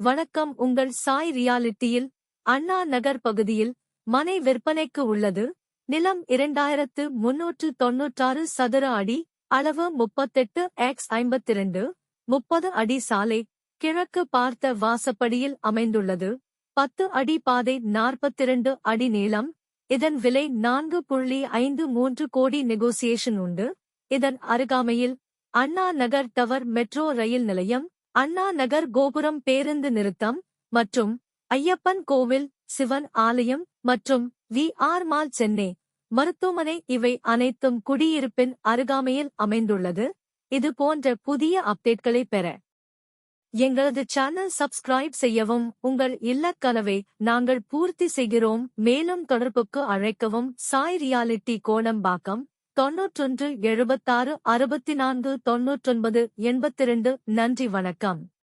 வணக்கம். உங்கள் சாய் ரியாலிட்டியில் அண்ணா நகர் பகுதியில் மனை விற்பனைக்கு உள்ளது. நிலம் இரண்டாயிரத்து முன்னூற்று தொன்னூற்றாறு சதுர அடி அளவு முப்பத்தெட்டு எக்ஸ் ஐம்பத்திரண்டு முப்பது அடி சாலை கிழக்கு பார்த்த வாசப்படியில் அமைந்துள்ளது. பத்து அடி பாதை நாற்பத்திரண்டு அடி நீளம் இதன் விலை நான்கு புள்ளி ஐந்து மூன்று கோடி நெகோசியேஷன் உண்டு. இதன் அருகாமையில் Anna Nagar tower metro rail நிலையம் அண்ணா நகர் கோபுரம் பேருந்து நிறுத்தம் மற்றும் ஐயப்பன் கோவில் சிவன் ஆலயம் மற்றும் வி. ஆர். மால் சென்னை. மருத்துவமனை இவை அனைத்தும் குடியிருப்பின் அருகாமையில் அமைந்துள்ளது. இது போன்ற புதிய அப்டேட்களை பெற எங்களது சேனல் சப்ஸ்கிரைப் செய்யவும் உங்கள் இல்லக் கனவை நாங்கள் பூர்த்தி செய்கிறோம். மேலும் தொடர்புக்கு அழைக்கவும் சாய் ரியாலிட்டி கோணம்பாக்கம் தொன்னூற்றொன்று எழுபத்தாறு அறுபத்தி நான்கு தொன்னூற்றொன்பது எண்பத்திரண்டு. நன்றி வணக்கம்.